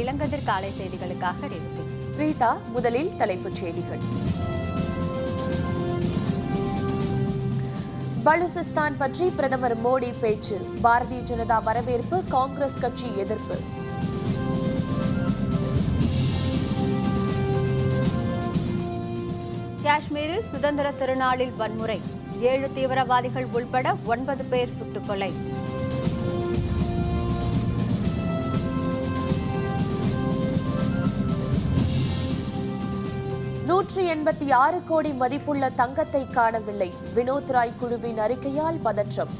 இளங்கதிர் காலை செய்திகளுக்காக ரீதா முதலில் தலைப்புச் செய்திகள். பலுசிஸ்தான் பற்றி பிரதமர் மோடி பேச்சு. பாரதிய ஜனதா வரவேற்பு காங்கிரஸ் கட்சி எதிர்ப்பு. காஷ்மீரில் சுதந்திர திருநாளில் வன்முறை. ஏழு தீவிரவாதிகள் உள்பட ஒன்பது பேர் சுட்டுக் நூற்றி எண்பத்தி ஆறு கோடி மதிப்புள்ள தங்கத்தை காணவில்லை. வினோத் ராய் குழுவின் அறிக்கையால் பதற்றம்.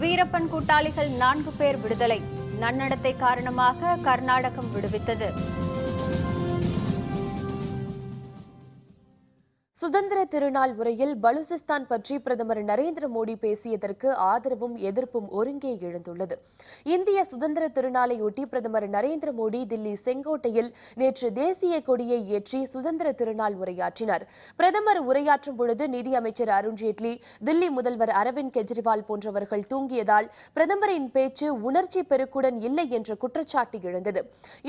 வீரப்பன் கூட்டாளிகள் நான்கு பேர் விடுதலை. நன்னடத்தை காரணமாக கர்நாடகம் விடுவித்தது. சுதந்திர திருநாள் உரையில் பலுசிஸ்தான் பற்றி பிரதமர் நரேந்திர மோடி பேசியதற்கு ஆதரவும் எதிர்ப்பும் ஒருங்கே எழுந்துள்ளது. இந்திய சுதந்திர திருநாளையொட்டி பிரதமர் நரேந்திர மோடி தில்லி செங்கோட்டையில் நேற்று தேசிய கொடியை ஏற்றி சுதந்திர திருநாள் உரையாற்றினார். பிரதமர் உரையாற்றும் பொழுது நிதியமைச்சர் அருண்ஜேட்லி தில்லி முதல்வர் அரவிந்த் கெஜ்ரிவால் போன்றவர்கள் தூங்கியதால் பிரதமரின் பேச்சு உணர்ச்சி பெருக்குடன் இல்லை என்ற குற்றச்சாட்டு எழுந்தது.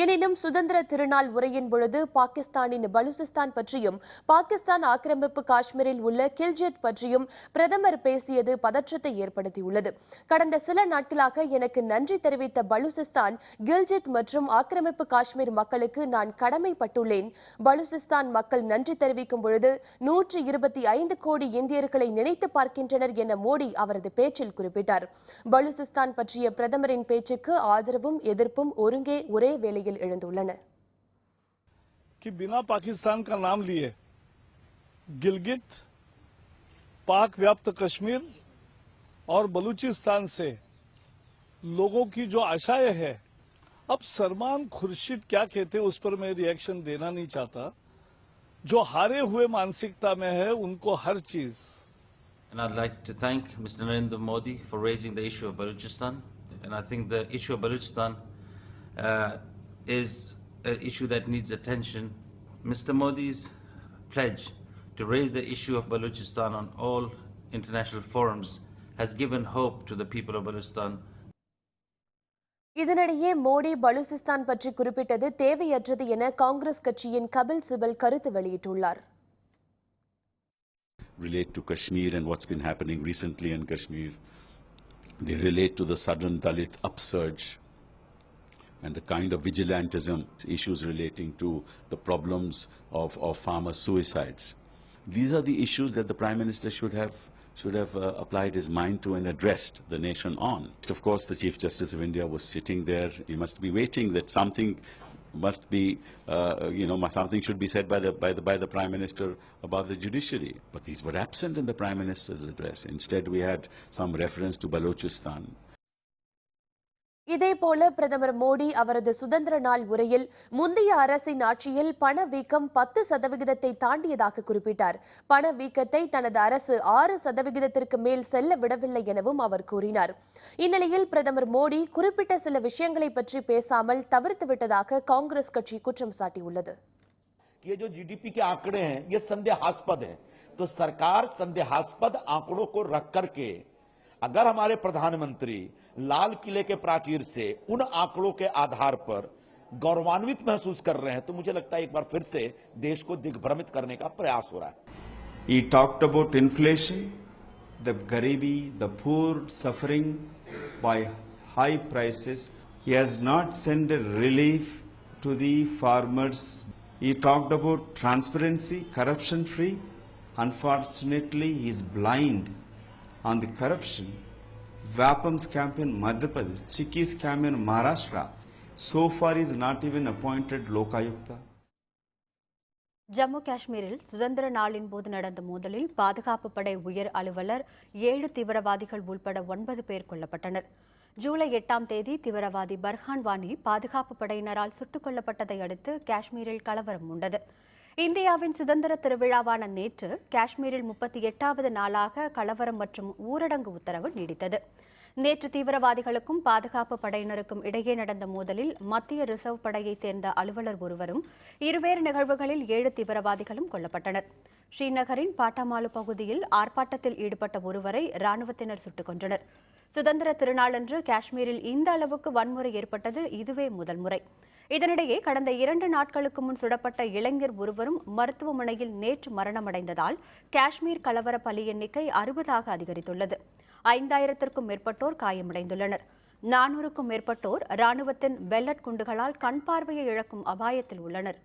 எனினும் சுதந்திர திருநாள் உரையின் பொழுது பாகிஸ்தானின் பலுசிஸ்தான் பற்றியும் பாகிஸ்தான் ஆக்கிரமிப்பு காஷ்மீரில் உள்ள கில்ஜித் பற்றியும் பிரதமர் பேசியது பதற்றத்தை ஏற்படுத்தியுள்ளது கடந்த சில நாட்களாக எனக்கு நன்றி தெரிவித்த பலுசிஸ்தான் கில்ஜித் மற்றும் ஆக்கிரமிப்பு காஷ்மீர் மக்களுக்கு நான் கடமைப்பட்டுள்ளேன் பலுசிஸ்தான் மக்கள் நன்றி தெரிவிக்கும் பொழுது நூற்றி இருபத்தி ஐந்து கோடி இந்தியர்களை நினைத்து பார்க்கின்றனர் என மோடி அவரது பேச்சில் குறிப்பிட்டார் பலுசிஸ்தான் பற்றிய பிரதமரின் பேச்சுக்கு ஆதரவும் எதிர்ப்பும் ஒருங்கே ஒரே வேளையில் எழுந்துள்ளன कि बिना पाकिस्तान का नाम लिए गिलगित पाक व्याप्त कश्मीर और बलूचिस्तान से लोगों की जो आशाएँ है अब सलमान खुर्शीद क्या कहते उस पर मैं रिएक्शन देना नहीं चाहता जो हारे हुए मानसिकता में है उनको हर चीज़ And I'd like to thank Mr. Narendra Modi for raising the issue of Balochistan. And I think the issue of Balochistan uh, is an issue that needs attention. Mr. Modi's pledge to raise the issue of Balochistan on all international forums has given hope to the people of Balochistan இதனிடையே மோடி பலுசிஸ்தான் பற்றி குறிப்பிட்டது தேவையற்றது என காங்கிரஸ் கட்சியின் கபில் சிபல் கருத்து வெளியிட்டுள்ளார் relate to Kashmir and what's been happening recently in Kashmir. They relate to the sudden Dalit upsurge and the kind of vigilantism issues relating to the problems of, of farmer suicides. These are the issues that the Prime Minister should have should have uh, applied his mind to and addressed the nation on. Of course, the Chief Justice of India was sitting there. He must be waiting that something must be, uh, you know, something should be said by the, by, the, by the Prime Minister about the judiciary. But these were absent in the Prime Minister's address. Instead, we had some reference to Balochistan. இதேபோல பிரதமர் மோடி அவரது சுதந்திர நாள் உரையில் முந்தைய அரசின் ஆட்சியில் பணவீக்கம் பத்து சதவிகிதத்தை தாண்டியதாக குறிப்பிட்டார் பணவீக்கத்தை தனது அரசு ஆறு சதவிகிதத்திற்கு மேல் செல்ல விடவில்லை எனவும் அவர் கூறினார் இந்நிலையில் பிரதமர் மோடி குறிப்பிட்ட சில விஷயங்களை பற்றி பேசாமல் தவிர்த்துவிட்டதாக காங்கிரஸ் கட்சி குற்றம் சாட்டியுள்ளது ये जो जीडीपी के आंकड़े हैं ये संदेहास्पद हैं तो सरकार संदेहास्पद आंकड़ों को रख करके अगर हमारे प्रधानमंत्री लाल किले के प्राचीर से उन आंकड़ों के आधार पर गौरवान्वित महसूस कर रहे हैं तो मुझे लगता है एक बार फिर से देश को दिग्भ्रमित करने का प्रयास हो रहा है। टॉक्ट अबाउट इन्फ्लेशन द गरीबी the poor suffering by high prices has not send relief to the farmers E talked about transparency corruption free unfortunately he is blind on the corruption. VAPAM's campaign Madhya Pradesh, Chiki's campaign Maharashtra. So far, is not even appointed Lokayukta. Jammu காஷ்மீரில் சுதந்திர நாளின் போது நடந்த மோதலில் பாதுகாப்பு படை உயர் அலுவலர் ஏழு தீவிரவாதிகள் உள்பட ஒன்பது பேர் கொல்லப்பட்டனர் ஜூலை எட்டாம் தேதி தீவிரவாதி பர்ஹான் வானி பாதுகாப்பு படையினரால் சுட்டுக் கொல்லப்பட்டதை அடுத்து காஷ்மீரில் கலவரம் உண்டது இந்தியாவின் சுதந்திர திருவிழாவான நேற்று காஷ்மீரில் முப்பத்தி எட்டாவது நாளாக கலவரம் மற்றும் ஊரடங்கு உத்தரவு நீடித்தது. நேற்று தீவிரவாதிகளுக்கும் பாதுகாப்பு படையினருக்கும் இடையே நடந்த மோதலில் மத்திய ரிசர்வ் படையைச் சேர்ந்த அலுவலர் ஒருவரும் இருவேறு நிகழ்வுகளில் ஏழு தீவிரவாதிகளும் கொல்லப்பட்டனர். ஸ்ரீநகரின் பாட்டாமாலு பகுதியில் ஆர்ப்பாட்டத்தில் ஈடுபட்ட ஒருவரை ராணுவத்தினர் சுட்டுக் கொன்றனர். சுதந்திர திருநாளன்று காஷ்மீரில் இந்த அளவுக்கு வன்முறை ஏற்பட்டது இதுவே முதல் முறை. இதனிடையே கடந்த இரண்டு நாட்களுக்கு முன் சுடப்பட்ட இளைஞர் ஒருவரும் மருத்துவமனையில் நேற்று மரணமடைந்ததால் காஷ்மீர் கலவர பலி எண்ணிக்கை அறுபதாக அதிகரித்துள்ளது. ஐந்தாயிரத்திற்கும் மேற்பட்டோர் காயமடைந்துள்ளனர். நானூறுக்கும் மேற்பட்டோர் ராணுவத்தின் பெல்லட் குண்டுகளால் கண் பார்வையை இழக்கும் அபாயத்தில் உள்ளனர்.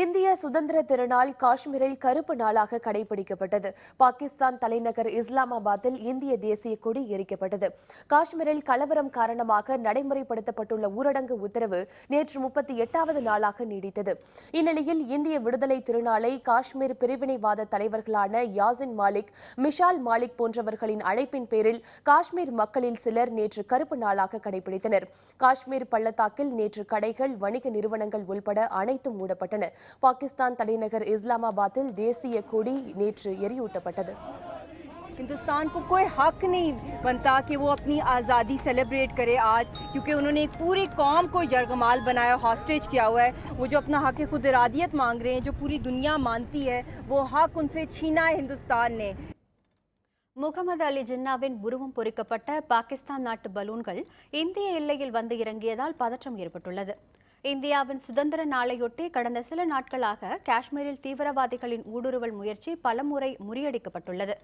இந்திய சுதந்திர திருநாள் காஷ்மீரில் கருப்பு நாளாக கடைபிடிக்கப்பட்டது. பாகிஸ்தான் தலைநகர் இஸ்லாமாபாத்தில் இந்திய தேசிய கொடி எரிக்கப்பட்டது. காஷ்மீரில் கலவரம் காரணமாக நடைமுறைப்படுத்தப்பட்டுள்ள ஊரடங்கு உத்தரவு நேற்று முப்பத்தி எட்டாவது நாளாக நீடித்தது. இந்நிலையில் இந்திய விடுதலை திருநாளை காஷ்மீர் பிரிவினைவாத தலைவர்களான யாசின் மாலிக் மிஷால் மாலிக் போன்றவர்களின் அழைப்பின் பேரில் காஷ்மீர் மக்களில் சிலர் நேற்று கருப்பு நாளாக கடைபிடித்தனர். காஷ்மீர் பள்ளத்தாக்கில் நேற்று கடைகள் வணிக நிறுவனங்கள் உள்பட அனைத்தும் மூடப்பட்டன. பாகிஸ்தான் தலைநகர் இஸ்லாமாபாத்தில் தேசிய கொடி நேற்று எரியூட்டப்பட்டது हिंदुस्तान को कोई हक नहीं बनता कि वो अपनी आज़ादी सेलिब्रेट करे आज क्योंकि उन्होंने एक पूरी कौम को यरगमाल बनाया हॉस्टेज किया हुआ है वो जो अपना हक खुद इरादियत मांग रहे हैं जो पूरी दुनिया मानती है वो हक उनसे छीना है हिंदुस्तान ने முகமது அலி ஜின்னாவின் உருவம் பொறிக்கப்பட்ட பாகிஸ்தான் நாட்டு பலூன்கள் இந்திய எல்லையில் வந்து இறங்கியதால் பதற்றம் ஏற்பட்டுள்ளது இந்தியாவின் சுதந்திர நாளையொட்டி கடந்த சில நாட்களாக காஷ்மீரில் தீவிரவாதிகளின் ஊடுருவல் முயற்சி பலமுறை முறியடிக்கப்பட்டுள்ளது.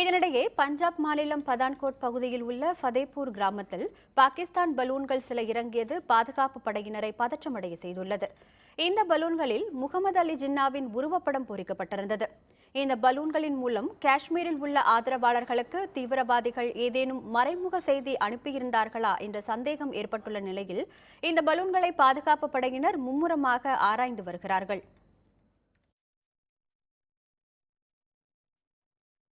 இதனிடையே பஞ்சாப் மாநிலம் பதான்கோட் பகுதியில் உள்ள ஃபதேபூர் கிராமத்தில் பாகிஸ்தான் பலூன்கள் சில இறங்கியது பாதுகாப்பு படையினரை பதற்றமடைய செய்துள்ளது. இந்த பலூன்களில் முகமது அலி ஜின்னாவின் உருவப்படம் பொறிக்கப்பட்டிருந்தது. இந்த பலூன்களின் மூலம் காஷ்மீரில் உள்ள ஆதரவாளர்களுக்கு தீவிரவாதிகள் ஏதேனும் மறைமுக செய்தி அனுப்பியிருந்தார்களா என்ற சந்தேகம் ஏற்பட்டுள்ள நிலையில் இந்த பலூன்களை பாதுகாப்பு படையினர் மும்முரமாக ஆராய்ந்து வருகிறார்கள்.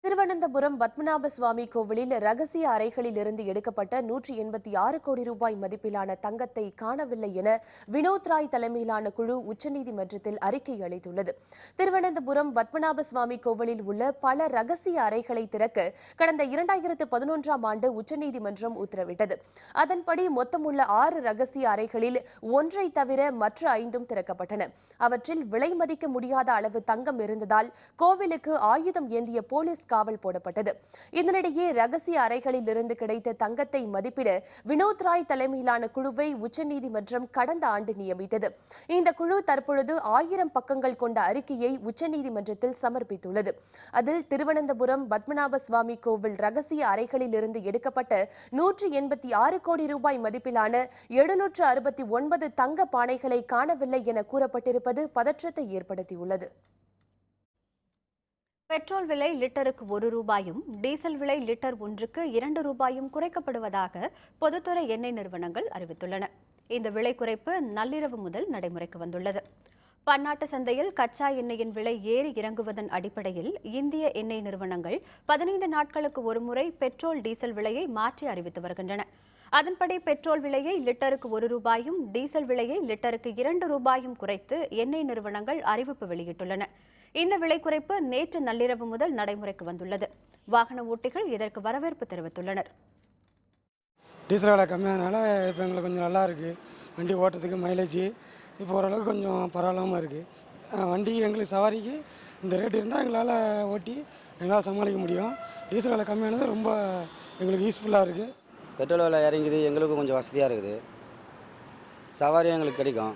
திருவனந்தபுரம் பத்மநாப சுவாமி கோவிலில் ரகசிய அறைகளில் இருந்து எடுக்கப்பட்ட நூற்றி எண்பத்தி ஆறு கோடி ரூபாய் மதிப்பிலான தங்கத்தை காணவில்லை என வினோத் ராய் தலைமையிலான குழு உச்சநீதிமன்றத்தில் அறிக்கை அளித்துள்ளது. திருவனந்தபுரம் பத்மநாப சுவாமி கோவிலில் உள்ள பல ரகசிய அறைகளை திறக்க கடந்த இரண்டாயிரத்து பதினொன்றாம் ஆண்டு உச்சநீதிமன்றம் உத்தரவிட்டது. அதன்படி மொத்தமுள்ள ஆறு ரகசிய அறைகளில் ஒன்றை தவிர மற்ற ஐந்தும் திறக்கப்பட்டன. அவற்றில் விலை மதிக்க முடியாத அளவு தங்கம் இருந்ததால் கோவிலுக்கு ஆயுதம் ஏந்திய போலீஸ் காவல் போடப்பட்டது. இதனிடையே ரகசிய அறைகளில் இருந்து கிடைத்த தங்கத்தை மதிப்பிட வினோத் ராய் தலைமையிலான குழுவை உச்சநீதிமன்றம் கடந்த ஆண்டு நியமித்தது. இந்த குழு தற்பொழுது ஆயிரம் பக்கங்கள் கொண்ட அறிக்கையை உச்சநீதிமன்றத்தில் சமர்ப்பித்துள்ளது. அதில் திருவனந்தபுரம் பத்மநாப சுவாமி கோவில் ரகசிய அறைகளில் இருந்து எடுக்கப்பட்ட நூற்றி எண்பத்தி ஆறு கோடி ரூபாய் மதிப்பிலான எழுநூற்று அறுபத்தி ஒன்பது தங்க பானைகளை காணவில்லை என கூறப்பட்டிருப்பது பதற்றத்தை ஏற்படுத்தியுள்ளது. பெட்ரோல் விலை லிட்டருக்கு ஒரு ரூபாயும் டீசல் விலை லிட்டர் ஒன்றுக்கு இரண்டு ரூபாயும் குறைக்கப்படுவதாக பொதுத்துறை எண்ணெய் நிறுவனங்கள் அறிவித்துள்ளன. இந்த விலை குறைப்பு நள்ளிரவு முதல் நடைமுறைக்கு வந்துள்ளது. பன்னாட்டு சந்தையில் கச்சா எண்ணெயின் விலை ஏறி இறங்குவதன் அடிப்படையில் இந்திய எண்ணெய் நிறுவனங்கள் பதினைந்து நாட்களுக்கு ஒருமுறை பெட்ரோல் டீசல் விலையை மாற்றி அறிவித்து வருகின்றன. அதன்படி பெட்ரோல் விலையை லிட்டருக்கு ஒரு ரூபாயும் டீசல் விலையை லிட்டருக்கு இரண்டு ரூபாயும் குறைத்து எண்ணெய் நிறுவனங்கள் அறிவிப்பு வெளியிட்டுள்ளன. இந்த விலை குறைப்பு நேற்று நள்ளிரவு முதல் நடைமுறைக்கு வந்துள்ளது. வாகன ஓட்டிகள் இதற்கு வரவேற்பு தெரிவித்துள்ளனர். டீசல் விலை கம்மியானனால இப்போ எங்களுக்கு கொஞ்சம் நல்லா இருக்குது வண்டி ஓட்டுறதுக்கு மைலேஜ் இப்போ ஓரளவுக்கு கொஞ்சம் பரவாயில்லாமல் இருக்குது வண்டி எங்களுக்கு சவாரிக்கு இந்த ரேட் இருந்தால் எங்களால் ஓட்டி எங்களால் சமாளிக்க முடியும். டீசல் விலை கம்மியானது ரொம்ப எங்களுக்கு யூஸ்ஃபுல்லாக இருக்குது பெட்ரோல் விலை இறங்குது எங்களுக்கும் கொஞ்சம் வசதியாக இருக்குது. சவாரியும் எங்களுக்கு கிடைக்கும்.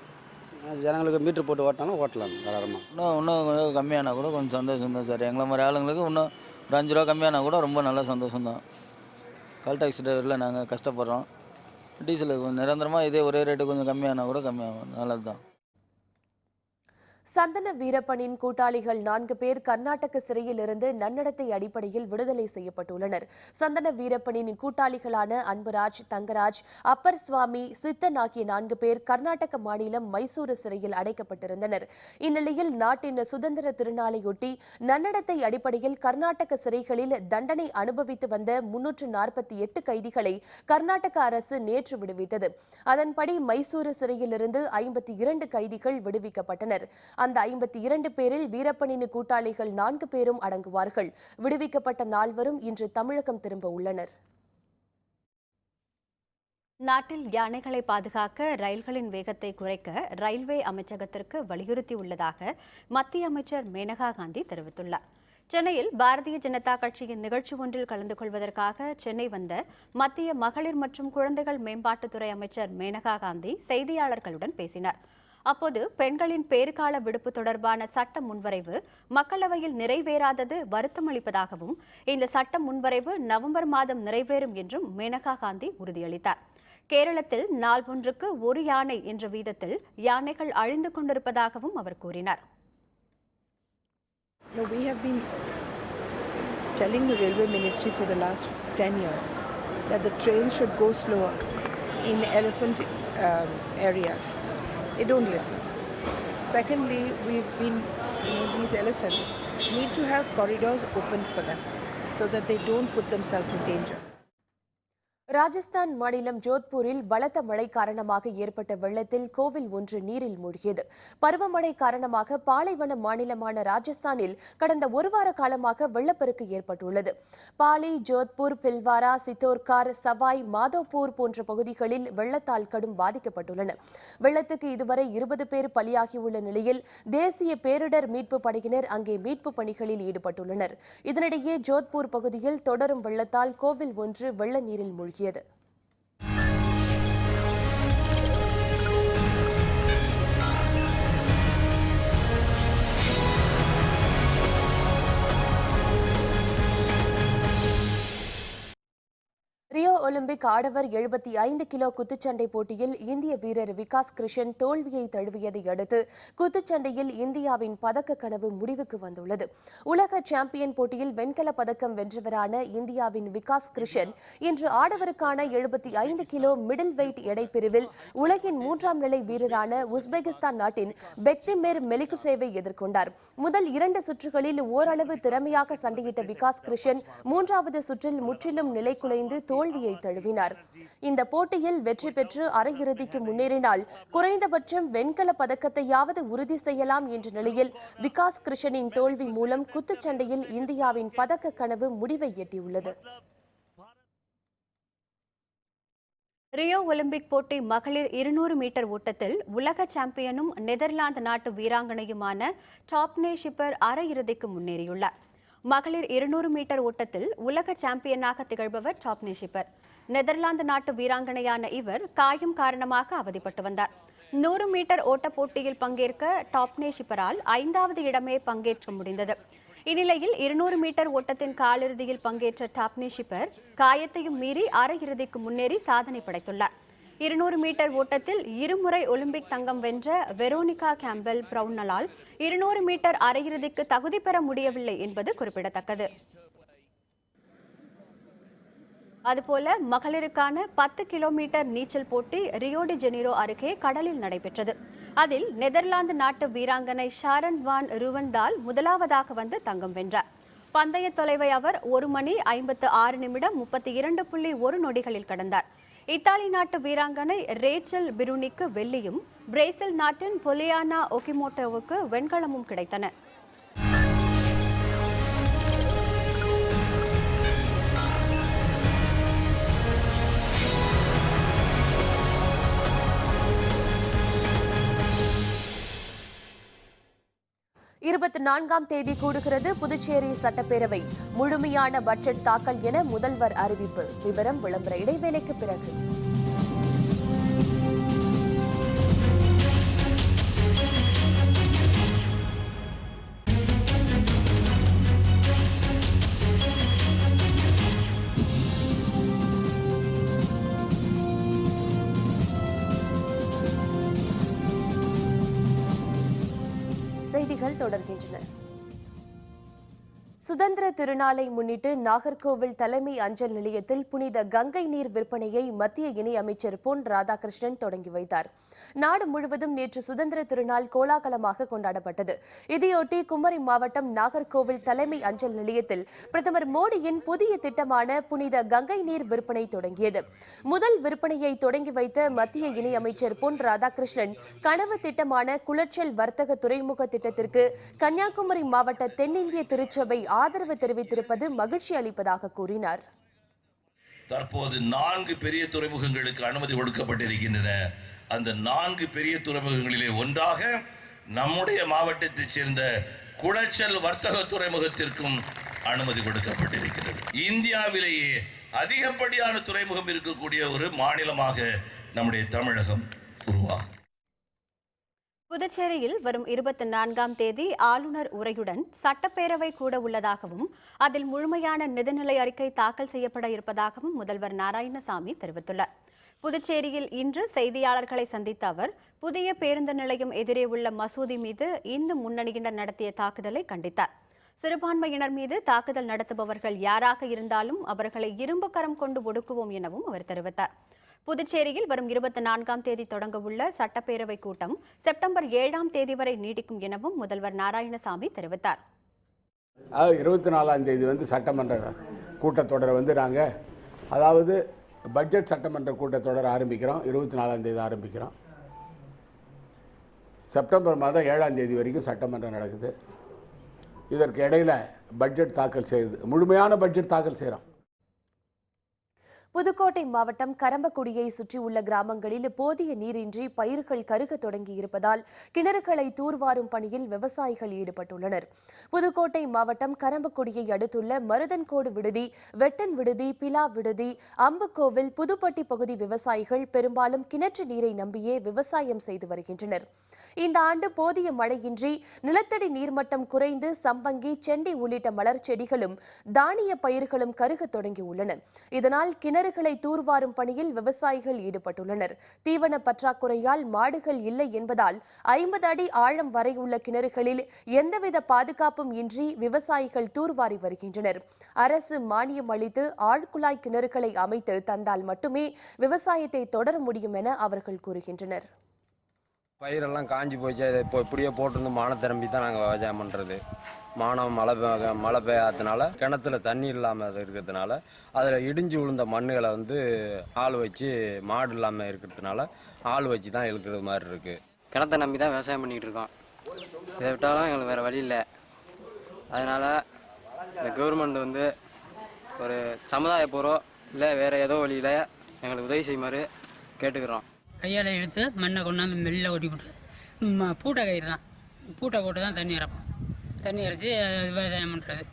ஜனங்களுக்கு மீட்ரு போட்டு ஓட்டினாலும் ஓட்டலாம் தாராளமாக இன்னும் இன்னும் கொஞ்சம் கம்மியானா கூட கொஞ்சம் சந்தோஷம் தான் சார். எங்களை மாதிரி ஆளுங்களுக்கு இன்னும் ஒரு அஞ்சு ரூபா கம்மியானா கூட ரொம்ப நல்ல சந்தோஷம் தான் கல் டாக்ஸி டிரைவரில் நாங்கள் கஷ்டப்படுறோம். டீசலுக்கு கொஞ்சம் நிரந்தரமாக இதே ஒரே ரேட்டு கொஞ்சம் கம்மியானா கூட கம்மியாகும். நல்லது தான் சந்தன வீரப்பனின் கூட்டாளிகள் நான்கு பேர் கர்நாடக சிறையில் இருந்து நன்னடத்தை அடிப்படையில் விடுதலை செய்யப்பட்டுள்ளனர். சந்தன வீரப்பனின் கூட்டாளிகளான அன்புராஜ் தங்கராஜ் அப்பர் சுவாமி சித்தன் ஆகிய நான்கு பேர் கர்நாடக மாநிலம் மைசூரு சிறையில் அடைக்கப்பட்டிருந்தனர். இந்நிலையில் நாட்டின் சுதந்திர திருநாளையொட்டி நன்னடத்தை அடிப்படையில் கர்நாடக சிறைகளில் தண்டனை அனுபவித்து வந்த முன்னூற்று நாற்பத்தி எட்டு கைதிகளை கர்நாடக அரசு நேற்று விடுவித்தது. அதன்படி மைசூரு சிறையிலிருந்து ஐம்பத்தி இரண்டு கைதிகள் விடுவிக்கப்பட்டனர். அந்த ஐம்பத்தி இரண்டு பேரில் வீரப்பனின் கூட்டாளிகள் நான்கு பேரும் அடங்குவார்கள். விடுவிக்கப்பட்ட நால்வரும் இன்று தமிழகம் திரும்ப உள்ளனர். நாட்டில் யானைகளை பாதுகாக்க ரயில்களின் வேகத்தை குறைக்க ரயில்வே அமைச்சகத்திற்கு வலியுறுத்தியுள்ளதாக மத்திய அமைச்சர் மேனகா காந்தி தெரிவித்துள்ளார். சென்னையில் பாரதிய ஜனதா கட்சியின் நிகழ்ச்சி ஒன்றில் கலந்து கொள்வதற்காக சென்னை வந்த மத்திய மகளிர் மற்றும் குழந்தைகள் மேம்பாட்டுத்துறை அமைச்சர் மேனகா காந்தி செய்தியாளர்களுடன் பேசினார். அப்போது பெண்களின் பேறுகால விடுப்பு தொடர்பான சட்ட முன்வரைவு மக்களவையில் நிறைவேறாதது வருத்தமளிப்பதாகவும் இந்த சட்ட முன்வரைவு நவம்பர் மாதம் நிறைவேறும் என்றும் மேனகா காந்தி உறுதியளித்தார் கேரளத்தில் நாள் ஒன்றுக்கு ஒரு யானை என்ற வீதத்தில் யானைகள் அழிந்து கொண்டிருப்பதாகவும் அவர் கூறினார் No, we have been telling the railway ministry for the last 10 years that the train should go slower in elephant um, areas. They don't listen. Secondly, we've been, you know, these elephants need to have corridors open for them so that they don't put themselves in danger. Rajasthan மாநிலம் ஜோத்பூரில் பலத்த மழை காரணமாக ஏற்பட்ட வெள்ளத்தில் கோவில் ஒன்று நீரில் மூழ்கியது. பருவமழை காரணமாக பாலைவன மாநிலமான ராஜஸ்தானில் கடந்த ஒரு வார காலமாக வெள்ளப்பெருக்கு ஏற்பட்டுள்ளது. பாலி ஜோத்பூர் பில்வாரா சித்தோர்கார் சவாய் மாதோப்பூர் போன்ற பகுதிகளில் வெள்ளத்தால் கடும் பாதிக்கப்பட்டுள்ளன. வெள்ளத்துக்கு இதுவரை இருபது பேர் பலியாகியுள்ள நிலையில் தேசிய பேரிடர் மீட்பு படையினர் அங்கே மீட்பு பணிகளில் ஈடுபட்டுள்ளனர். இதனிடையே ஜோத்பூர் பகுதியில் தொடரும் வெள்ளத்தால் கோவில் ஒன்று வெள்ள நீரில் மூழ்கியது. നടത്തിയത് ரியோ ஒலிம்பிக் ஆடவர் எழுபத்தி ஐந்து கிலோ குத்துச்சண்டை போட்டியில் இந்திய வீரர் விகாஸ் கிருஷன் தோல்வியை தழுவியதை அடுத்து குத்துச்சண்டையில் இந்தியாவின் பதக்க கனவு முடிவுக்கு வந்துள்ளது. உலக சாம்பியன் போட்டியில் வெண்கல பதக்கம் வென்றவரான இந்தியாவின் விகாஸ் கிருஷன் இன்று ஆடவருக்கான எழுபத்தி ஐந்து கிலோ மிடில் வெயிட் எடை பிரிவில் உலகின் மூன்றாம் நிலை வீரரான உஸ்பெகிஸ்தான் நாட்டின் பெக்திமேர் மெலிகுசேவை எதிர்கொண்டார். முதல் இரண்டு சுற்றுகளில் ஓரளவு திறமையாக சண்டையிட்ட விகாஸ் கிருஷன் மூன்றாவது சுற்றில் முற்றிலும் நிலை குலைந்து தோல் தோல்வியை தழுவினார். இந்த போட்டியில் வெற்றி பெற்று அரையிறுதிக்கு முன்னேறினால் குறைந்தபட்சம் வெண்கல பதக்கத்தையாவது உறுதி செய்யலாம் என்ற நிலையில் விகாஸ் கிருஷ்ணனின் தோல்வி மூலம் குத்துச்சண்டையில் இந்தியாவின் பதக்க கனவு முடிவை எட்டியுள்ளது. ரியோ ஒலிம்பிக் போட்டி மகளிர் இருநூறு மீட்டர் ஓட்டத்தில் உலக சாம்பியனும் நெதர்லாந்து நாட்டு வீராங்கனையுமான டாப்னே ஷிப்பர் அரையிறுதிக்கு முன்னேறியுள்ளார். மகளிர் இருநூறு மீட்டர் ஓட்டத்தில் உலக சாம்பியனாக திகழ்பவர் டாப்னே ஷிப்பர் நெதர்லாந்து நாட்டு வீராங்கனையான இவர் காயம் காரணமாக அவதிப்பட்டு வந்தார். நூறு மீட்டர் ஓட்டப் போட்டியில் பங்கேற்க டாப்னே ஷிப்பரால் ஐந்தாவது இடமே பங்கேற்க முடிந்தது. இந்நிலையில் இருநூறு மீட்டர் ஓட்டத்தின் காலிறுதியில் பங்கேற்ற டாப்னே ஷிப்பர் காயத்தையும் மீறி அரையிறுதிக்கு முன்னேறி சாதனை படைத்துள்ளார். இருநூறு மீட்டர் ஓட்டத்தில் இருமுறை ஒலிம்பிக் தங்கம் வென்ற வெரோனிகா கேம்பல் பிரவுனலால் இருநூறு மீட்டர் அரையிறுதிக்கு தகுதி பெற முடியவில்லை என்பது குறிப்பிடத்தக்கது. அதுபோல மகளிருக்கான பத்து கிலோமீட்டர் நீச்சல் போட்டி ரியோடி ஜெனிரோ அருகே கடலில் நடைபெற்றது. அதில் நெதர்லாந்து நாட்டு வீராங்கனை ஷாரன் வான் ருவன்தால் முதலாவதாக வந்து தங்கம் வென்றார். பந்தய தொலைவை அவர் ஒரு மணி ஐம்பத்து ஆறு நிமிடம் முப்பத்தி இரண்டு புள்ளி ஒரு நொடிகளில் கடந்தார். இத்தாலி நாட்டு வீராங்கனை ரேச்சல் பிருனிக்கு வெள்ளியும் பிரேசில் நாட்டின் பொலியானா ஒகிமோட்டோவுக்கு வெண்கலமும் கிடைத்தன. இருபத்தி நான்காம் தேதி கூடுகிறது புதுச்சேரி சட்டப்பேரவை. முழுமையான பட்ஜெட் தாக்கல் என முதல்வர் அறிவிப்பு. விவரம் விளம்பர இடைவேளைக்கு பிறகு. சுதந்திர திருநாளை முன்னிட்டு நாகர்கோவில் தலைமை அஞ்சல் நிலையத்தில் புனித கங்கை நீர் விற்பனையை மத்திய இணையமைச்சர் பொன் ராதாகிருஷ்ணன் தொடங்கி வைத்தார். நாடு முழுவதும் நேற்று சுதந்திர திருநாள் கோலாகலமாக கொண்டாடப்பட்டது. இதையொட்டி குமரி மாவட்டம் நாகர்கோவில் தலைமை அஞ்சல் நிலையத்தில் பிரதமர் மோடியின் புதிய திட்டமான புனித கங்கை நீர் விற்பனை தொடங்கியது. முதல் விற்பனையை தொடங்கி வைத்த மத்திய இணையமைச்சர் பொன் ராதாகிருஷ்ணன் கனவு திட்டமான குளச்சல் வர்த்தக துறைமுக திட்டத்திற்கு கன்னியாகுமரி மாவட்ட தென்னிந்திய திருச்சபை ஆதரவு தெரிவித்திருப்பது மகிழ்ச்சி அளிப்பதாக கூறினார். தற்போது நான்கு பெரிய துறைமுகங்களுக்கு அனுமதி கொடுக்கப்பட்டிருக்கின்றன அந்த நான்கு பெரிய துறைமுகங்களிலே ஒன்றாக நம்முடைய மாவட்டத்தைச் சேர்ந்த குளச்சல் வர்த்தக துறைமுகத்திற்கும் அனுமதி கொடுக்கப்பட்டிருக்கிறது. இந்தியாவிலேயே அதிகப்படியான துறைமுகம் இருக்கக்கூடிய ஒரு மாநிலமாக நம்முடைய தமிழகம் உருவாகும். புதுச்சேரியில் வரும் இருபத்தி நான்காம் தேதி ஆளுநர் உரையுடன் சட்டப்பேரவை கூட உள்ளதாகவும் அதில் முழுமையான நிதிநிலை அறிக்கை தாக்கல் செய்யப்பட இருப்பதாகவும் முதல்வர் நாராயணசாமி தெரிவித்துள்ளார். புதுச்சேரியில் இன்று செய்தியாளர்களை சந்தித்த அவர் புதிய பேருந்து நிலையம் எதிரே உள்ள மசூதி மீது இந்து முன்னணியினர் நடத்திய தாக்குதலை கண்டித்தார். சிறுபான்மையினர் மீது தாக்குதல் நடத்துபவர்கள் யாராக இருந்தாலும் அவர்களை இரும்பு கரம் கொண்டு ஒடுக்குவோம் எனவும் அவர் தெரிவித்தார். புதுச்சேரியில் வரும் இருபத்தி நான்காம் தேதி தொடங்கவுள்ள சட்டப்பேரவை கூட்டம் செப்டம்பர் ஏழாம் தேதி வரை நீடிக்கும் எனவும் முதல்வர் நாராயணசாமி தெரிவித்தார். இருபத்தி நாலாம் தேதி வந்து சட்டமன்ற கூட்டத்தொடரை வந்து நாங்கள் அதாவது பட்ஜெட் சட்டமன்ற கூட்டத்தொடர் ஆரம்பிக்கிறோம். இருபத்தி நாலாம் தேதி ஆரம்பிக்கிறோம். செப்டம்பர் மாதம் ஏழாம் தேதி வரைக்கும் சட்டமன்றம் நடக்குது. இதற்கு இடையில பட்ஜெட் தாக்கல் செய்யுது முழுமையான பட்ஜெட் தாக்கல் செய்கிறோம் புதுக்கோட்டை மாவட்டம் கரம்பக்குடியை சுற்றியுள்ள கிராமங்களில் போதிய நீரின்றி பயிர்கள் கருக தொடங்கி இருப்பதால் கிணறுகளை தூர்வாரும் பணியில் விவசாயிகள் ஈடுபட்டுள்ளனர். புதுக்கோட்டை மாவட்டம் கரம்பக்குடியை அடுத்துள்ள மருதன்கோடு விடுதி வெட்டன் விடுதி பிலா விடுதி அம்புக்கோவில் புதுப்பட்டி பகுதி விவசாயிகள் பெரும்பாலும் கிணற்று நீரை நம்பியே விவசாயம் செய்து வருகின்றனர். இந்த ஆண்டு போதிய மழையின்றி நிலத்தடி நீர்மட்டம் குறைந்து சம்பங்கி செண்டி உள்ளிட்ட மலர் செடிகளும் தானிய பயிர்களும் கருகத் தொடங்கியுள்ளன. இதனால் கிணறு கிணறுகளை தூர்வாரும் பணியில் விவசாயிகள் ஈடுபட்டுள்ளனர். தீவன பற்றாக்குறையால் மாடுகள் இல்லை என்பதால் ஐம்பது அடி ஆழம் வரை உள்ள கிணறுகளில் எந்தவித பாதுகாப்பும் இன்றி விவசாயிகள் தூர்வாரி வருகின்றனர். அரசு மானியம் அளித்து ஆழ்குழாய் கிணறுகளை அமைத்து தந்தால் மட்டுமே விவசாயத்தை தொடர முடியும் என அவர்கள் கூறுகின்றனர். பயிரெல்லாம் காஞ்சி போச்சு. இப்போ இப்படியே போட்டிருந்து மான திரும்பி தான் நாங்கள் விவசாயம் பண்ணுறது மானம் மழை மழை பெய்யாததுனால கிணத்துல தண்ணி இல்லாமல் அது இருக்கிறதுனால அதில் இடிஞ்சு விழுந்த மண்ணுகளை வந்து ஆள் வச்சு மாடு இல்லாமல் இருக்கிறதுனால ஆள் வச்சு தான் இழுக்கிறது மாதிரி இருக்குது கிணத்தை நம்பி தான் விவசாயம் பண்ணிகிட்டு இருக்கோம். இதை விட்டாலும் எங்களுக்கு வேறு வழி இல்லை. அதனால் இந்த கவர்மெண்ட் வந்து ஒரு சமுதாய போரோ இல்லை வேறு ஏதோ வழியில் எங்களுக்கு உதவி செய்யுமாறு கேட்டுக்கிறோம். கையால் இழுத்து மண்ணை கொண்டாந்து மெல்ல ஒட்டி விட்டு ம, பூட்டை கயிறு தான். பூட்டை போட்டு தான் தண்ணி இறப்போம். தண்ணி இறைச்சி விவசாயம் பண்ணுறது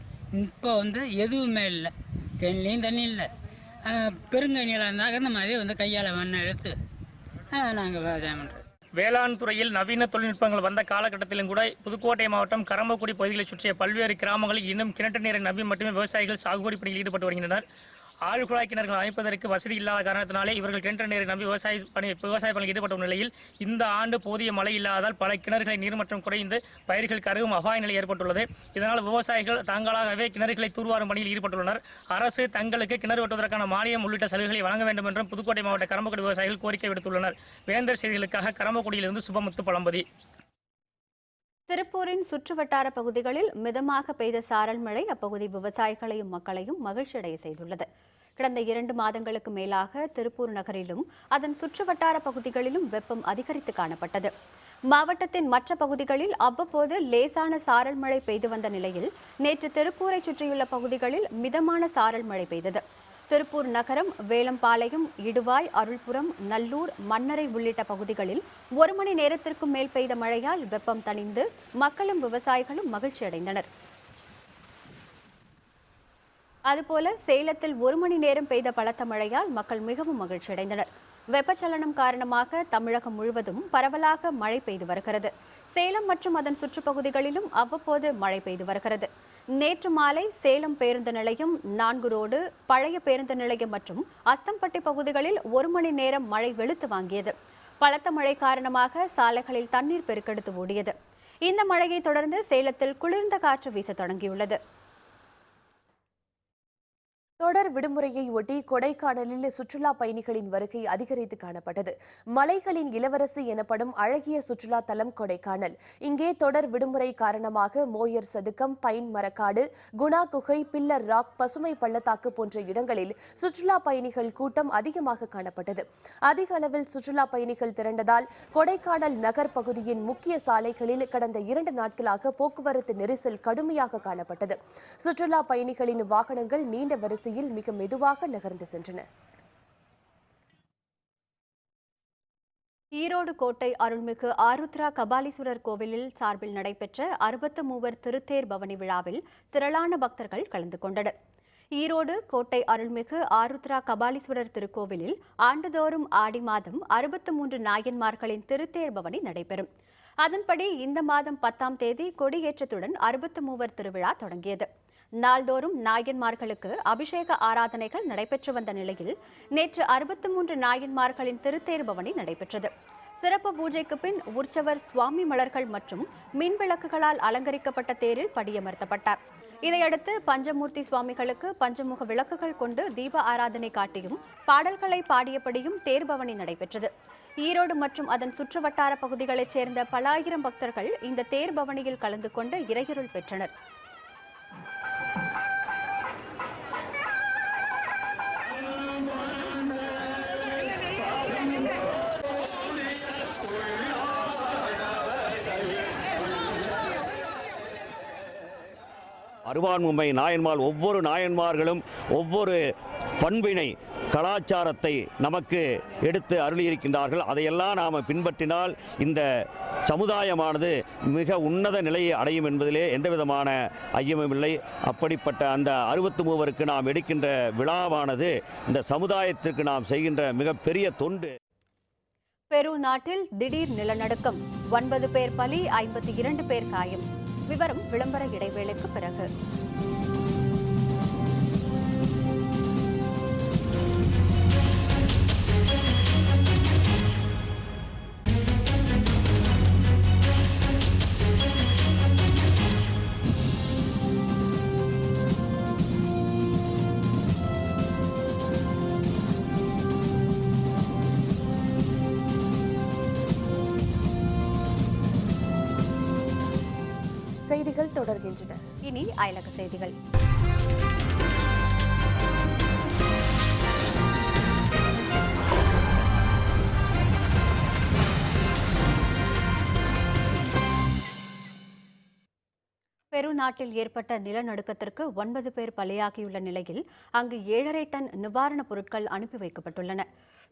இப்போ வந்து எதுவுமே இல்லை. தென்னிலையும் தண்ணி இல்லை. பெருங்கண்ணியில் இருந்தாக்க இந்த மாதிரி வந்து கையால் மண்ணை எடுத்து நாங்கள் விவசாயம் பண்ணுறது வேளாண் துறையில் நவீன தொழில்நுட்பங்கள் வந்த காலகட்டத்திலும் கூட புதுக்கோட்டை மாவட்டம் கரம்பக்குடி பகுதிகளை சுற்றிய பல்வேறு கிராமங்களில் இன்னும் கிணற்று நீரை நம்பி மட்டுமே விவசாயிகள் சாகுபடி பணியில் ஈடுபட்டு வருகின்றனர். ஆழ்குழாய் கிணறுகள் அமைப்பதற்கு வசதி இல்லாத காரணத்தினாலே இவர்கள் கிணற்று நீரை நம்பி விவசாய பணி விவசாய பணியில் ஈடுபட்ட நிலையில் இந்த ஆண்டு போதிய மழை இல்லாததால் பல கிணறுகளை நீர்மட்டம் குறைந்து பயிர்கள் கருகும் அபாய நிலை ஏற்பட்டுள்ளது. இதனால் விவசாயிகள் தாங்களாகவே கிணறுகளை தூர்வாரும் பணியில் ஈடுபட்டுள்ளனர். அரசு தங்களுக்கு கிணறு வெட்டுவதற்கான மானியம் உள்ளிட்ட சலுகைகளை வழங்க வேண்டும் என்றும் புதுக்கோட்டை மாவட்ட கரம்பக்குடி விவசாயிகள் கோரிக்கை விடுத்துள்ளனர். வேந்தர் செய்திகளுக்காக கரம்பக்குடியிலிருந்து சுபமுத்து பழம்பதி. திருப்பூரின் சுற்றுவட்டார பகுதிகளில் மிதமாக பெய்த சாரல் மழை அப்பகுதி விவசாயிகளையும் மக்களையும் மகிழ்ச்சியடைய செய்துள்ளது. கடந்த இரண்டு மாதங்களுக்கு மேலாக திருப்பூர் நகரிலும் அதன் சுற்றுவட்டார பகுதிகளிலும் வெப்பம் அதிகரித்து காணப்பட்டது. மாவட்டத்தின் மற்ற பகுதிகளில் அவ்வப்போது லேசான சாரல் மழை பெய்து வந்த நிலையில் நேற்று திருப்பூரை சுற்றியுள்ள பகுதிகளில் மிதமான சாரல் மழை பெய்தது. திருப்பூர் நகரம் வேலம்பாளையம் இடுவாய் அருள்புரம் நல்லூர் மன்னரை உள்ளிட்ட பகுதிகளில் ஒரு மணி நேரத்திற்கும் மேல் பெய்த மழையால் வெப்பம் தணிந்து மக்களும் விவசாயிகளும் மகிழ்ச்சியடைந்தனர் அதுபோல சேலத்தில் ஒரு மணி நேரம் பெய்த பலத்த மழையால் மக்கள் மிகவும் மகிழ்ச்சியடைந்தனர் வெப்பச்சலனம் காரணமாக தமிழகம் முழுவதும் பரவலாக மழை பெய்து வருகிறது. சேலம் மற்றும் அதன் சுற்றுப்பகுதிகளிலும் அவ்வப்போது மழை பெய்து வருகிறது. நேற்று மாலை சேலம் பேருந்து நிலையம் நான்கு ரோடு பழைய பேருந்து நிலையம் மற்றும் அஸ்தம்பட்டி பகுதிகளில் ஒரு மணி நேரம் மழை வெளுத்து வாங்கியது. பலத்த மழை காரணமாக சாலைகளில் தண்ணீர் பெருக்கெடுத்து ஓடியது. இந்த மழையை தொடர்ந்து சேலத்தில் குளிர்ந்த காற்று வீச தொடங்கியுள்ளது. தொடர் விடுமுறையை ஒட்டி கொடைக்கானலில் சுற்றுலா பயணிகளின் வருகை அதிகரித்து காணப்பட்டது. மலைகளின் இளவரசி எனப்படும் அழகிய சுற்றுலா தலம் கொடைக்கானல். இங்கே தொடர் விடுமுறை காரணமாக மோயர் சதுக்கம் பைன் மரக்காடு குணா குகை பில்லர் ராக் பசுமை பள்ளத்தாக்கு போன்ற இடங்களில் சுற்றுலா பயணிகள் கூட்டம் அதிகமாக காணப்பட்டது. அதிக அளவில் சுற்றுலா பயணிகள் திரண்டதால் கொடைக்கானல் நகர் பகுதியின் முக்கிய சாலைகளில் கடந்த இரண்டு நாட்களாக போக்குவரத்து நெரிசல் கடுமையாக காணப்பட்டது. சுற்றுலா பயணிகளின் வாகனங்கள் நீண்ட வரிசை திசையில் மிக மெதுவாக நகர்ந்து சென்றன. ஈரோடு கோட்டை அருள்மிகு ஆருத்ரா கபாலீஸ்வரர் கோவிலில் சார்பில் நடைபெற்ற அறுபத்து மூவர் திருத்தேர் பவனி விழாவில் திரளான பக்தர்கள் கலந்து கொண்டனர். ஈரோடு கோட்டை அருள்மிகு ஆருத்ரா கபாலீஸ்வரர் திருக்கோவிலில் ஆண்டுதோறும் ஆடி மாதம் அறுபத்து மூன்று நாயன்மார்களின் திருத்தேர் பவனி நடைபெறும். அதன்படி இந்த மாதம் பத்தாம் தேதி கொடியேற்றத்துடன் அறுபத்து மூவர் திருவிழா தொடங்கியது. நாள்தோறும் நாயன்மார்களுக்கு அபிஷேக ஆராதனைகள் நடைபெற்று வந்த நிலையில் நேற்று அறுபத்து மூன்று நாயன்மார்களின் திருத்தேர்பவனி நடைபெற்றது. சிறப்பு பூஜைக்கு பின் உற்சவர் சுவாமி மலர்கள் மற்றும் மின் விளக்குகளால் அலங்கரிக்கப்பட்ட தேரில் படியமர்த்தப்பட்டார். இதையடுத்து பஞ்சமூர்த்தி சுவாமிகளுக்கு பஞ்சமுக விளக்குகள் கொண்டு தீப ஆராதனை காட்டியும் பாடல்களை பாடியபடியும் தேர்பவனி நடைபெற்றது. ஈரோடு மற்றும் அதன் சுற்றுவட்டார பகுதிகளைச் சேர்ந்த பல ஆயிரம் பக்தர்கள் இந்த தேர்பவனியில் கலந்து கொண்டு இறையருள் பெற்றனர். அருவான்மும்பை நாயன்மார் ஒவ்வொரு நாயன்மார்களும் ஒவ்வொரு பண்பினை கலாச்சாரத்தை நமக்கு எடுத்து அருளியிருக்கின்றார்கள். அதையெல்லாம் நாம் பின்பற்றினால் இந்த சமுதாயமானது மிக உன்னத நிலையை அடையும் என்பதிலே எந்தவிதமான ஐயமும் இல்லை. அப்படிப்பட்ட அந்த அறுபத்து மூவருக்கு நாம் எடுக்கின்ற விழாவானது இந்த சமுதாயத்திற்கு நாம் செய்கின்ற மிகப்பெரிய தொண்டு. பெரு நாட்டில் திடீர் நிலநடுக்கம். ஒன்பது பேர் பலி ஐம்பத்தி இரண்டு பேர் காயம். விவரம் விளம்பர இடைவேளைக்கு பிறகு. செய்திகள் தொடர்கின்றன. இனி அயலக செய்திகள். பெரு நாட்டில் ஏற்பட்ட நிலநடுக்கத்திற்கு ஒன்பது பேர் பலியாகியுள்ள நிலையில் அங்கு ஏழரை டன் நிவாரணப் பொருட்கள் அனுப்பி வைக்கப்பட்டுள்ளன.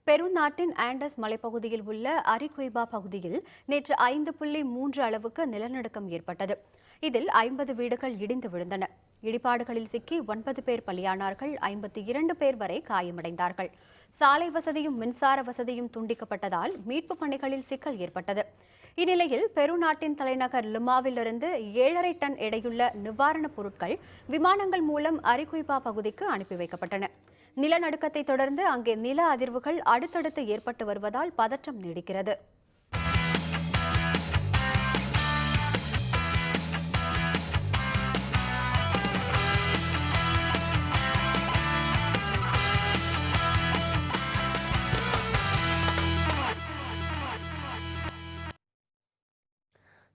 பெரு நாட்டின் ஆண்டஸ் மலைப்பகுதியில் உள்ள அரிகுய்பா பகுதியில் நேற்று ஐந்து புள்ளி மூன்று அளவுக்கு நிலநடுக்கம் ஏற்பட்டது. இதில் ஐம்பது வீடுகள் இடிந்து விழுந்தன. இடிபாடுகளில் சிக்கி ஒன்பது பேர் பலியானார்கள். ஐம்பத்தி இரண்டு பேர் வரை காயமடைந்தார்கள். சாலை வசதியும் மின்சார வசதியும் துண்டிக்கப்பட்டதால் மீட்பு பணிகளில் சிக்கல் ஏற்பட்டது. இந்நிலையில் பெரு நாட்டின் தலைநகர் லிமாவிலிருந்து ஏழரை டன் எடையுள்ள நிவாரணப் பொருட்கள் விமானங்கள் மூலம் அரிகுய்பா பகுதிக்கு அனுப்பி வைக்கப்பட்டன. நிலநடுக்கத்தை தொடர்ந்து அங்கே நில அதிர்வுகள் அடுத்தடுத்து ஏற்பட்டு வருவதால் பதற்றம் நீடிக்கிறது.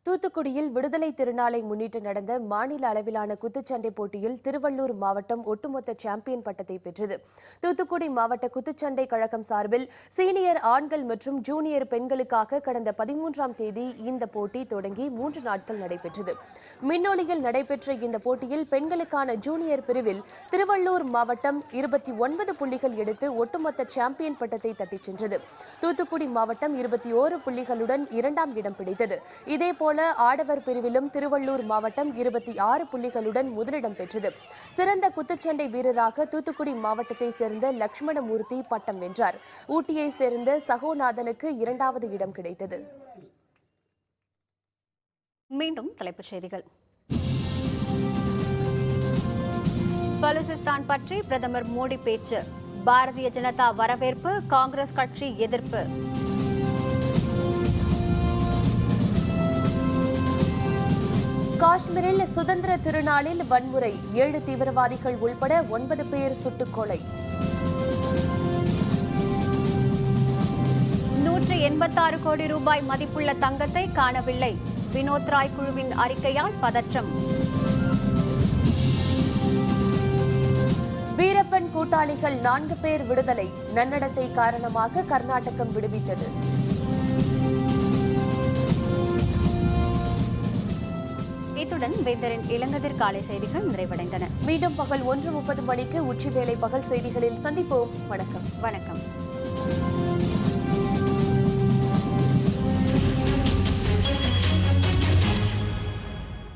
தூத்துக்குடியில் விடுதலை திருநாளை முன்னிட்டு நடந்த மாநில அளவிலான குத்துச்சண்டை போட்டியில் திருவள்ளூர் மாவட்டம் ஒட்டுமொத்த சாம்பியன் பட்டத்தை பெற்றது. தூத்துக்குடி மாவட்ட குத்துச்சண்டை கழகம் சார்பில் சீனியர் ஆண்கள் மற்றும் ஜூனியர் பெண்களுக்காக கடந்த பதிமூன்றாம் தேதி இந்த போட்டி தொடங்கி மூன்று நாட்கள் நடைபெற்றது. மின்னொலியில் நடைபெற்ற இந்த போட்டியில் பெண்களுக்கான ஜூனியர் பிரிவில் திருவள்ளூர் மாவட்டம் இருபத்தி ஒன்பது புள்ளிகள் எடுத்து ஒட்டுமொத்த சாம்பியன் பட்டத்தை தட்டிச் சென்றது. தூத்துக்குடி மாவட்டம் இருபத்தி ஓரு புள்ளிகளுடன் இரண்டாம் இடம் பிடித்தது. இதேபோல் ஆடவர் பிரிவிலும் திருவள்ளூர் மாவட்டம் இருபத்தி ஆறு புள்ளிகளுடன் முதலிடம் பெற்றது. சிறந்த குத்துச்சண்டை வீரராக தூத்துக்குடி மாவட்டத்தை சேர்ந்த லட்சுமணமூர்த்தி பட்டம் வென்றார். ஊட்டியை சேர்ந்த சகோநாதனுக்கு இரண்டாவது இடம் கிடைத்தது. மீண்டும் தலைப்புச் செய்திகள். பலுசிஸ்தான் பற்றி பிரதமர் மோடி பேச்சு. பாரதிய ஜனதா வரவேற்பு காங்கிரஸ் கட்சி எதிர்ப்பு. காஷ்மீரில் சுதந்திர திருநாளில் வன்முறை. ஏழு தீவிரவாதிகள் உள்பட ஒன்பது பேர் சுட்டுக் கொலை நூற்று எண்பத்தாறு கோடி ரூபாய் மதிப்புள்ள தங்கத்தை காணவில்லை. வினோத் ராய் குழுவின் அறிக்கையால் பதற்றம். வீரப்பன் கூட்டாளிகள் நான்கு பேர் விடுதலை. நன்னடத்தை காரணமாக கர்நாடகம் விடுவித்தது. இத்துடன் வேந்தரின் இளங்கதிர் காலை செய்திகள் நிறைவடைந்தன. மீண்டும் பகல் ஒன்று முப்பது மணிக்கு உச்சிவேளை பகல் செய்திகளில் சந்திப்போம். வணக்கம். வணக்கம்.